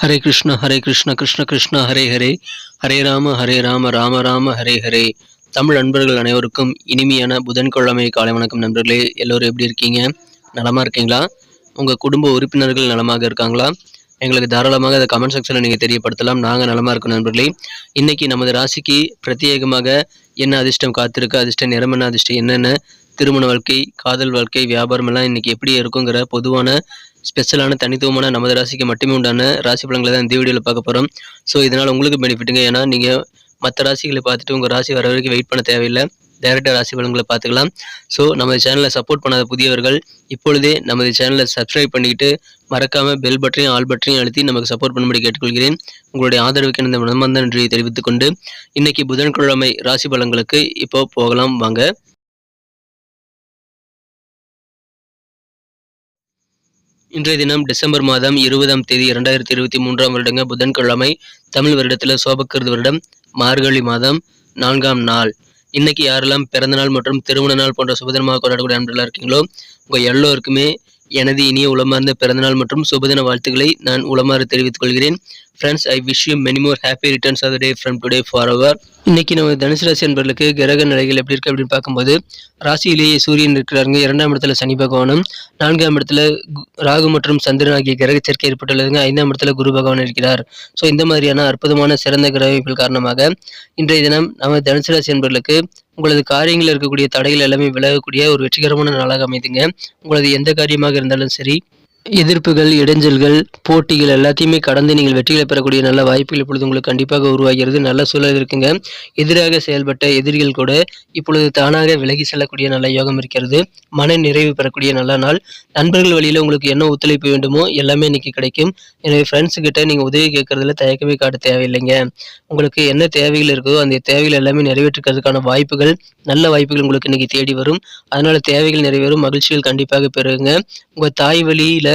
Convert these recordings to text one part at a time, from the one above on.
ஹரே கிருஷ்ண ஹரே கிருஷ்ண கிருஷ்ண கிருஷ்ண ஹரே ஹரே. ஹரே ராம ஹரே ராம ராம ராம ஹரே ஹரே. தமிழ் நண்பர்கள் அனைவருக்கும் இனிமையான புதன்கிழமை காலை வணக்கம் நண்பர்களே. எல்லோரும் எப்படி இருக்கீங்க? நலமாக இருக்கீங்களா? உங்கள் குடும்ப உறுப்பினர்கள் நலமாக இருக்காங்களா? எங்களுக்கு தாராளமாக அதை கமெண்ட் செக்ஷனில் நீங்கள் தெரியப்படுத்தலாம். நாங்கள் நலமாக இருக்கோம் நண்பர்களே. இன்னைக்கு நமது ராசிக்கு பிரத்யேகமாக என்ன அதிர்ஷ்டம் காத்திருக்கு? அதிர்ஷ்ட நிறம் என்ன? அதிர்ஷ்டம் என்னென்ன? திருமண வாழ்க்கை காதல் வாழ்க்கை வியாபாரம் எல்லாம் இன்னைக்கு எப்படி இருக்குங்கிற பொதுவான ஸ்பெஷலான தனித்துவமான நமது ராசிக்கு மட்டுமே உண்டான ராசி பலன்களை தான் இந்த வீடியோவில் பார்க்க போகிறோம் ஸோ இதனால் உங்களுக்கு பெனிஃபிட்டுங்க ஏன்னா நீங்கள் மற்ற ராசிகளை பார்த்துட்டு உங்கள் ராசி வர வரைக்கும் வெயிட் பண்ண தேவையில்லை. டேரெக்டாக ராசி பலன்களை பார்த்துக்கலாம். ஸோ நமது சேனலை சப்போர்ட் பண்ணாத புதியவர்கள் இப்பொழுதே நமது சேனலை சப்ஸ்கிரைப் பண்ணிக்கிட்டு மறக்காமல் பெல் பட்டனையும் ஆல் பட்டனையும் அழுத்தி நமக்கு சப்போர்ட் பண்ணும்படி கேட்டுக்கொள்கிறேன். உங்களுடைய ஆதரவுக்கு இந்த மனமார்ந்த நன்றியை தெரிவித்துக்கொண்டு கொண்டு புதன்கிழமை ராசி பலன்களுக்கு இப்போ போகலாம் வாங்க. இன்றைய தினம் டிசம்பர் மாதம் இருபதாம் தேதி இரண்டாயிரத்தி இருபத்தி மூன்றாம் வருடங்க புதன்கிழமை தமிழ் வருடத்தில் சோபக்கிருது வருடம் மார்கழி மாதம் நான்காம் நாள். இன்னைக்கு யாரெல்லாம் பிறந்த நாள் மற்றும் திருமண நாள் போன்ற சுபதினமாக கொண்டாடக்கூடிய அன்பெல்லாம் இருக்கீங்களோ உங்கள் எல்லோருக்குமே எனது இனிய உளமார்ந்த பிறந்தநாள் மற்றும் சுபதின வாழ்த்துக்களை நான் உளமாறு தெரிவித்துக் கொள்கிறேன். Friends I wish you many more happy returns of the day from today for our இன்னைக்கு நம்ம தனுசு ராசி என்பர்களுக்கு கிரக நிலைகள் எப்படி இருக்குது அப்படின்னு பார்க்கும்போது ராசியிலேயே சூரியன் இருக்கிறாருங்க. இரண்டாம் இடத்துல சனி பகவானும் நான்காம் இடத்துல கு- ராகு மற்றும் சந்திரன் ஆகிய கிரக சேர்க்கை ஏற்பட்டுள்ளதுங்க. ஐந்தாம் இடத்துல குரு பகவான் இருக்கிறார். ஸோ இந்த மாதிரியான அற்புதமான சிறந்த கிரகங்கள் காரணமாக இன்றைய தினம் நம்ம தனுசு ராசி என்பவர்களுக்கு உங்களது காரியங்களில் இருக்கக்கூடிய தடைகள் எல்லாமே விலகக்கூடிய ஒரு வெற்றிகரமான நாளாக அமைதுங்க. உங்களது எந்த காரியமாக இருந்தாலும் சரி எதிர்ப்புகள் இடைஞ்சல்கள் போட்டிகள் எல்லாத்தையுமே கடந்து நீங்கள் வெற்றிகளை பெறக்கூடிய நல்ல வாய்ப்புகள் இப்பொழுது உங்களுக்கு கண்டிப்பாக உருவாகிறது. நல்ல சூழல் இருக்குங்க. எதிராக செயல்பட்ட எதிரிகள் கூட இப்பொழுது தானாக விலகி செல்லக்கூடிய நல்ல யோகம் இருக்கிறது. மன நிறைவு பெறக்கூடிய நல்ல நாள். நண்பர்கள் வழியில் உங்களுக்கு என்ன ஒத்துழைப்பு வேண்டுமோ எல்லாமே இன்னைக்கு கிடைக்கும். எனவே ஃப்ரெண்ட்ஸ் கிட்ட நீங்கள் உதவி கேட்கறதுல தயக்கமே காட்ட தேவையில்லைங்க. உங்களுக்கு என்ன தேவைகள் இருக்கோ அந்த தேவைகள் எல்லாமே நிறைவேற்றுக்கிறதுக்கான வாய்ப்புகள் நல்ல வாய்ப்புகள் உங்களுக்கு இன்னைக்கு தேடி வரும். அதனால தேவைகள் நிறைவேறும் மகிழ்ச்சிகள் கண்டிப்பாக பெறுங்க. உங்கள் தாய் வழியில்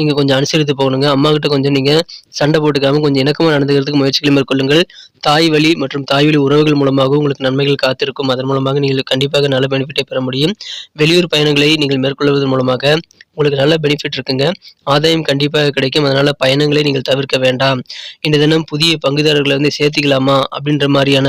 நீங்கள் கொஞ்சம் அனுசரித்து போகணுங்க. அம்மா கிட்ட கொஞ்சம் நீங்கள் சண்டை போட்டுக்காம கொஞ்சம் இணக்கமாக நடந்துக்கிறதுக்கு முயற்சிகளை மேற்கொள்ளுங்கள். தாய் வழி மற்றும் தாய் வழி உறவுகள் மூலமாக உங்களுக்கு நன்மைகள் காத்திருக்கும். அதன் மூலமாக நீங்கள் கண்டிப்பாக நல்ல பெனிஃபிட்டை பெற முடியும். வெளியூர் பயணங்களை நீங்கள் மேற்கொள்வதன் மூலமாக உங்களுக்கு நல்ல பெனிஃபிட் இருக்குங்க. ஆதாயம் கண்டிப்பாக கிடைக்கும். அதனால பயணங்களை நீங்கள் தவிர்க்க வேண்டாம். இந்த தினம் புதிய பங்குதாரர்களை வந்து சேர்த்திக்கலாமா அப்படின்ற மாதிரியான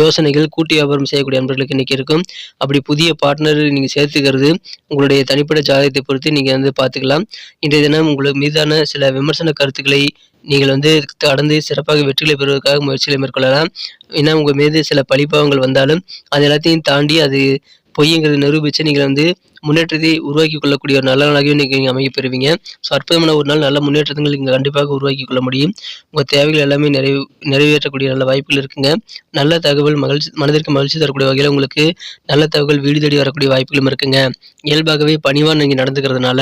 யோசனைகள் கூட்டு வியாபாரம் செய்யக்கூடிய நண்பர்களுக்கு இன்னைக்கு இருக்கும். அப்படி புதிய பார்ட்னர் நீங்கள் சேர்த்துக்கிறது உங்களுடைய தனிப்பட்ட ஜாதகத்தை பொறுத்து நீங்கள் வந்து பார்த்துக்கலாம். இன்றைய தினம் உங்களுக்கு மீதான சில விமர்சன கருத்துக்களை நீங்கள் வந்து கடந்து சிறப்பாக வெற்றிகளை பெறுவதற்காக முயற்சிகளை மேற்கொள்ளலாம். ஏன்னா உங்கள் மீது சில பழிபாவங்கள் வந்தாலும் அது எல்லாத்தையும் தாண்டி அது பொய்ங்கிறத நிரூபித்து நீங்கள் வந்து முன்னேற்றத்தை உருவாக்கி கொள்ளக்கூடிய ஒரு நல்ல நாளாகவே நீங்கள் அமைய பெறுவீங்க. ஸோ அற்புதமான ஒரு நாள் நல்ல முன்னேற்றங்கள் நீங்கள் கண்டிப்பாக உருவாக்கி கொள்ள முடியும். உங்கள் தேவைகள் எல்லாமே நிறைவு நிறைவேற்றக்கூடிய நல்ல வாய்ப்புகள் இருக்குங்க. நல்ல தகவல் மகிழ்ச்சி மனதிற்கு மகிழ்ச்சி தரக்கூடிய வகையில் உங்களுக்கு நல்ல தகவல் வீடு தேடி வரக்கூடிய வாய்ப்புகளும் இருக்குங்க. இயல்பாகவே பணிவாக நீங்கள் நடந்துக்கிறதுனால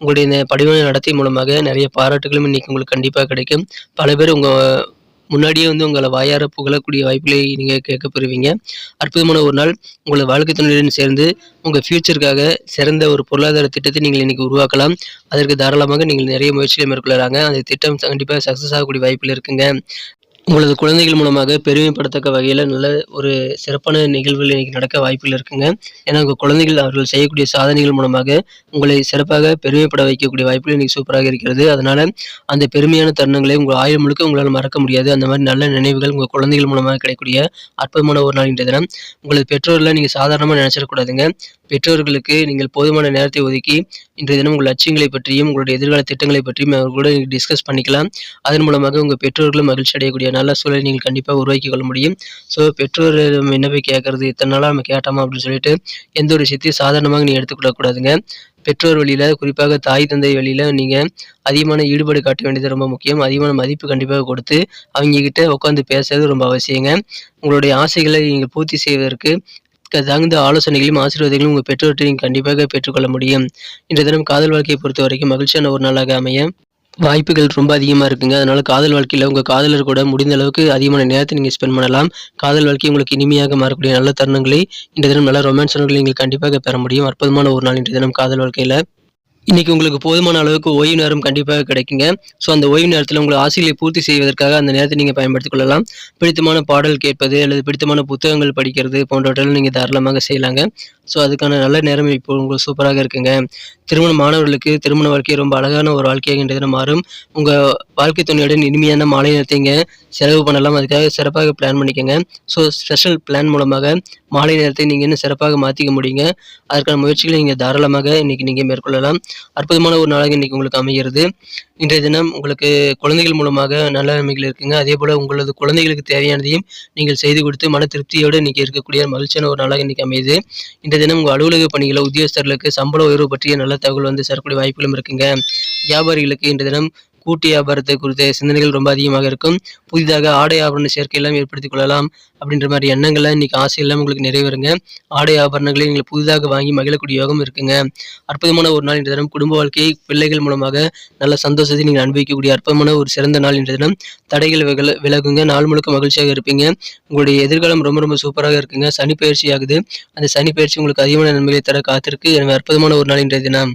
உங்களுடைய இந்த பணிவான நடத்தை மூலமாக நிறைய பாராட்டுகளும் இன்னைக்கு உங்களுக்கு கண்டிப்பாக கிடைக்கும். பல பேர் உங்கள் முன்னாடியே வந்து உங்களை வாயார புகழக்கூடிய வாய்ப்புகளை நீங்கள் கேட்க பெறுவீங்க. அற்புதமான ஒரு நாள். உங்களை வாழ்க்கை துணையுடன் சேர்ந்து உங்கள் ஃப்யூச்சருக்காக சிறந்த ஒரு பொருளாதார திட்டத்தை நீங்கள் இன்றைக்கி உருவாக்கலாம். அதற்கு தாராளமாக நீங்கள் நிறைய முயற்சிகளை மேற்கொள்ளலாங்க அந்த திட்டம் கண்டிப்பாக சக்ஸஸ் ஆகக்கூடிய வாய்ப்பில் இருக்குங்க. உங்களது குழந்தைகள் மூலமாக பெருமைப்படத்தக்க வகையில் நல்ல ஒரு சிறப்பான நிகழ்வுகள் இன்னைக்கு நடக்க வாய்ப்புகள் இருக்குங்க. ஏன்னா உங்கள் குழந்தைகள் அவர்கள் செய்யக்கூடிய சாதனைகள் மூலமாக உங்களை சிறப்பாக பெருமைப்பட வைக்கக்கூடிய வாய்ப்புகள் இன்னைக்கு சூப்பராக இருக்கிறது. அதனால அந்த பெருமையான தருணங்களை உங்கள் ஆயுள் முழுக்க உங்களால் மறக்க முடியாது. அந்த மாதிரி நல்ல நினைவுகள் உங்கள் குழந்தைகள் மூலமாக கிடைக்கக்கூடிய அற்புதமான ஒரு நாள் இன்றைய தினம். உங்களது பெற்றோர்களை நீங்கள் சாதாரணமாக நினச்சிடக்கூடாதுங்க. பெற்றோர்களுக்கு நீங்கள் போதுமான நேரத்தை ஒதுக்கி இன்றைய தினம் உங்கள் லட்சியங்களை பற்றியும் உங்களுடைய எதிர்கால திட்டங்களை பற்றியும் அவர்களோட டிஸ்கஸ் பண்ணிக்கலாம். அதன் மூலமாக உங்கள் பெற்றோர்களும் மகிழ்ச்சி அடையக்கூடிய நல்ல சூழலை நீங்கள் கண்டிப்பாக உருவாக்கி கொள்ள முடியும். ஸோ பெற்றோர் நம்ம என்ன போய் கேட்கறது? இத்தனை நாளாக நம்ம கேட்டோமா அப்படின்னு சொல்லிட்டு எந்த ஒரு விஷயத்தையும் சாதாரணமாக நீங்கள் எடுத்துக்கொள்ளக்கூடாதுங்க பெற்றோர் வழியில் குறிப்பாக தாய் தந்தை வழியில் நீங்கள் அதிகமான ஈடுபாடு காட்ட வேண்டியது ரொம்ப முக்கியம். அதிகமான மதிப்பு கண்டிப்பாக கொடுத்து அவங்கக்கிட்ட உட்காந்து பேசுறது ரொம்ப அவசியங்க. உங்களுடைய ஆசைகளை நீங்கள் பூர்த்தி செய்வதற்கு தகுந்த ஆலோசனைகளையும் ஆசீர்வாதங்களையும் உங்கள் பெற்றோர்கிட்ட நீங்கள் கண்டிப்பாக பெற்றுக்கொள்ள முடியும். இன்றைய தினம் காதல் வாழ்க்கையை பொறுத்த வரைக்கும் மகிழ்ச்சியான ஒரு நாளாக அமைய வாய்ப்புகள் ரொம்ப அதிகமாக இருக்குங்க. அதனால் காதல் வாழ்க்கையில் உங்கள் காதலர் கூட முடிந்த அளவுக்கு அதிகமான நேரத்தை நீங்கள் ஸ்பெண்ட் பண்ணலாம். காதல் வாழ்க்கை உங்களுக்கு இனிமையாக மாறக்கூடிய நல்ல தருணங்களை இந்த தினம் நல்ல ரொமான்ஸ்களை நீங்கள் கண்டிப்பாக பெற முடியும். அற்புதமான ஒரு நாள் இன்றைய தினம் காதல் வாழ்க்கையில். இன்றைக்கி உங்களுக்கு போதுமான அளவுக்கு ஓய்வு நேரம் கண்டிப்பாக கிடைக்குங்க. ஸோ அந்த ஓய்வு நேரத்தில் உங்கள் ஆசைகளை பூர்த்தி செய்வதற்காக அந்த நேரத்தை நீங்கள் பயன்படுத்திக் கொள்ளலாம். பிடித்தமான பாடல் கேட்பது அல்லது பிடித்தமான புத்தகங்கள் படிக்கிறது போன்றவற்றெல்லாம் நீங்கள் தாராளமாக செய்யலாங்க. ஸோ அதுக்கான நல்ல நேரம் இப்போ உங்களுக்கு சூப்பராக இருக்குங்க. திருமணமானவர்களுக்கு திருமண வாழ்க்கை ரொம்ப அழகான ஒரு வாழ்க்கையாக இன்றைய தினம் மாறும். உங்கள் வாழ்க்கை துணையுடன் இனிமையான மாலை நேரத்தை செலவு பண்ணலாம். அதுக்காக சிறப்பாக பிளான் பண்ணிக்கோங்க. ஸோ ஸ்பெஷல் பிளான் மூலமாக மாலை நேரத்தை நீங்கள் இன்னும் சிறப்பாக மாற்றிக்க முடியுங்க. அதற்கான முயற்சிகளை நீங்கள் தாராளமாக இன்றைக்கி நீங்கள் மேற்கொள்ளலாம். அற்புதமான ஒரு நாளாக இன்றைக்கி உங்களுக்கு அமைகிறது. இன்றைய தினம் உங்களுக்கு குழந்தைகள் மூலமாக நல்ல நன்மைகள் இருக்குங்க. அதே போல் உங்களது குழந்தைகளுக்கு தேவையானதையும் நீங்கள் செய்து கொடுத்து மன திருப்தியோடு இன்றைக்கி இருக்கக்கூடிய மகிழ்ச்சியான ஒரு நாளாக இன்றைக்கி அமையுது. இன்றைய தினம் உங்கள் அலுவலக பணிகளை உத்தியோகஸ்தர்களுக்கு சம்பள உயர்வு பற்றிய நல்ல தகவல் வந்து சேரக்கூடிய வாய்ப்புகளும் இருக்குங்க. வியாபாரிகளுக்கு இன்றைய தினம் கூட்டு வியாபாரத்தை குறித்த சிந்தனைகள் ரொம்ப அதிகமாக இருக்கும். புதிதாக ஆடை ஆபரண சேர்க்கையெல்லாம் ஏற்படுத்திக் கொள்ளலாம் அப்படின்ற மாதிரி எண்ணங்கள்லாம் இன்னைக்கு ஆசையெல்லாம் உங்களுக்கு நிறைவேறுங்க. ஆடை ஆபரணங்களை நீங்கள் புதிதாக வாங்கி மகிழக்கூடிய யோகம் இருக்குங்க. அற்புதமான ஒரு நாள் இன்றைய தினம். குடும்ப வாழ்க்கையை பிள்ளைகள் மூலமாக நல்ல சந்தோஷத்தை நீங்கள் அனுபவிக்கக்கூடிய அற்புதமான ஒரு சிறந்த நாள் இன்றைய தினம். தடைகள் விகல விலகுங்க. நாள் முழுக்க மகிழ்ச்சியாக இருப்பீங்க. உங்களுடைய எதிர்காலம் ரொம்ப ரொம்ப சூப்பராக இருக்குங்க. சனி பயிற்சி ஆகுது. அந்த சனி பயிற்சி உங்களுக்கு அதிகமான நன்மைகளை தர காத்திருக்கு. எனவே அற்புதமான ஒரு நாள் இன்றைய தினம்.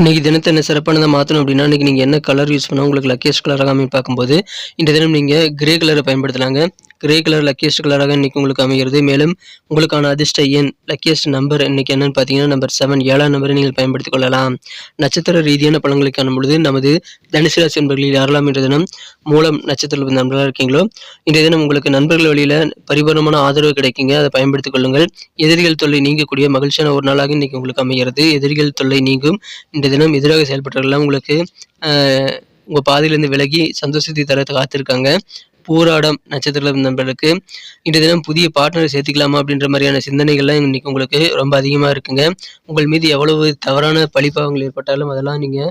இன்னைக்கு தினத்தை என்ன சிறப்பானதை மாற்றணும் அப்படின்னா இன்னைக்கு நீங்கள் என்ன கலர் யூஸ் பண்ணால் உங்களுக்கு லக்கேஸ்ட் கலராக அமையும் பார்க்கும்போது இந்த தினம் நீங்கள் கிரே கலரை பயன்படுத்தலாங்க. கிரே கலர் லக்கியஸ்ட் கலராக இன்னைக்கு உங்களுக்கு அமைகிறது. மேலும் உங்களுக்கான அதிர்ஷ்ட எண் லக்கியஸ்ட் நம்பர் இன்னைக்கு என்னன்னு பார்த்தீங்கன்னா நம்பர் செவன் ஏழாம் நம்பரை நீங்கள் பயன்படுத்திக் கொள்ளலாம். நட்சத்திர ரீதியான பழங்களை காணும் பொழுது நமது தனுசு ராசி நண்பர்களில் யாரெல்லாம் இன்றைய தினம் மூலம் நட்சத்திர நண்பர்களாக இருக்கீங்களோ இன்றைய தினம் உங்களுக்கு நண்பர்கள் வழியில் பரிபூர்ணமான ஆதரவு கிடைக்குங்க. அதை பயன்படுத்திக் கொள்ளுங்கள். எதிரிகள் தொல்லை நீங்கக்கூடிய மகிழ்ச்சியான ஒரு நாளாக இன்னைக்கு உங்களுக்கு அமைகிறது. எதிரிகள் தொல்லை நீங்கும். இந்த இன்றைய தினம் எதிராக செயல்பட்டவர்கள்லாம் உங்களுக்கு உங்கள் பாதையிலேருந்து விலகி சந்தோஷத்தை தர காத்திருக்காங்க. பூராடம் நட்சத்திர நண்பர்களுக்கு. இன்றைய தினம் புதிய பார்ட்னரை சேர்த்துக்கலாமா அப்படின்ற மாதிரியான சிந்தனைகள்லாம் இன்னைக்கு உங்களுக்கு ரொம்ப அதிகமாக இருக்குங்க. உங்கள் மீது எவ்வளவு தவறான பழிப்பாவங்கள் ஏற்பட்டாலும் அதெல்லாம் நீங்கள்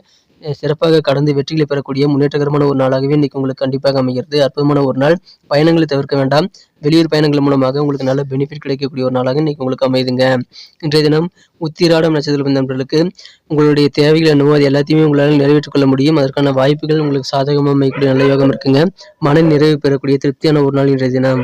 சிறப்பாக கடந்து வெற்றிகளை பெறக்கூடிய முன்னேற்றகரமான ஒரு நாளாகவே இன்னைக்கு உங்களுக்கு கண்டிப்பாக அமைகிறது. அற்புதமான ஒரு நாள். பயணங்களை தவிர்க்க வேண்டாம். வெளியூர் பயணங்கள் மூலமாக உங்களுக்கு நல்ல பெனிஃபிட் கிடைக்கக்கூடிய ஒரு நாளாக இன்னைக்கு உங்களுக்கு அமைதுங்க. இன்றைய தினம் உத்திராடம் நட்சத்திர நண்பர்களுக்கு உங்களுடைய தேவைகள் என்னவோ அது எல்லாத்தையுமே உங்களால் நிறைவேற்றிக் கொள்ள முடியும். அதற்கான வாய்ப்புகள் உங்களுக்கு சாதகமாக அமைக்கக்கூடிய நல்ல யோகம் இருக்குங்க. மன நிறைவு பெறக்கூடிய திருப்தியான ஒரு நாள் இன்றைய தினம்.